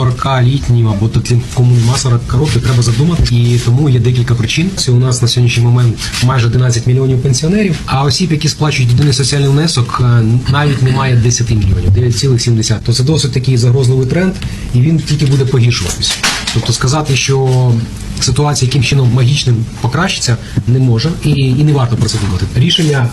40-літнім або таким кому нема 40 років, треба задумати. І тому є декілька причин. Це у нас на сьогоднішній момент майже 11 мільйонів пенсіонерів. А осіб, які сплачують єдиний соціальний внесок, е, навіть немає 10 мільйонів, 9,7. То це досить такий загрозливий тренд, і він тільки буде погіршуватись. Тобто сказати, що ситуація яким чином магічним покращиться, не може і, і не варто про це думати. Рішення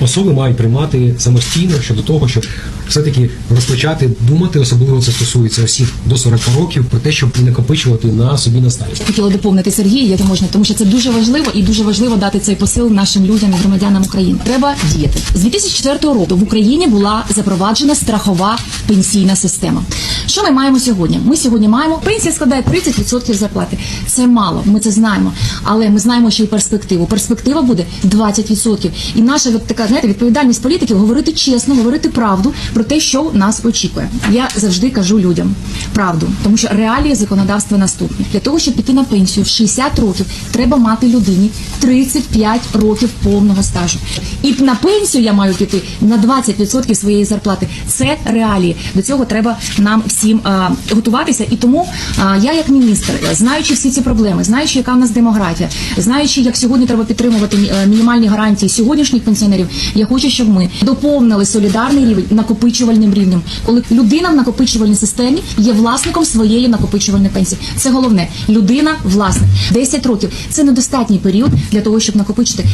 особи мають приймати самостійно щодо того, щоб все-таки розпочати думати, особливо це стосується осіб до 40 років, про те, щоб накопичувати на собі на старість. Хотіла доповнити Сергія, як можна, тому що це дуже важливо і дуже важливо дати цей посил нашим людям і громадянам України. Треба діяти з 2004 року. В Україні була запроваджена страхова пенсійна система. Що ми маємо сьогодні? Ми сьогодні маємо пенсія складає 30% зарплати. Це мало, ми це знаємо, але ми знаємо, що і перспективу. Перспектива буде 20%. І наша така знаєте, відповідальність політиків говорити чесно, говорити правду про те, що нас очікує. Я завжди кажу людям правду, тому що реалії законодавства наступні. Для того, щоб піти на пенсію в 60 років, треба мати людині 35 років повного стажу. І на пенсію я маю піти на 20% своєї зарплати. Це реалії. До цього треба нам всім а, готуватися. І тому а, я, як міністр, знаючи всі ці проблеми, знаючи, яка в нас демографія, знаючи, як сьогодні треба підтримувати е, мінімальні гарантії сьогоднішніх пенсіонерів, я хочу, щоб ми доповнили солідарний рівень накопичувальним рівнем, коли людина в накопичувальній системі є власником своєї накопичувальної пенсії. Це головне. Людина власник 10 років. Це недостатній період для того, щоб накопичити.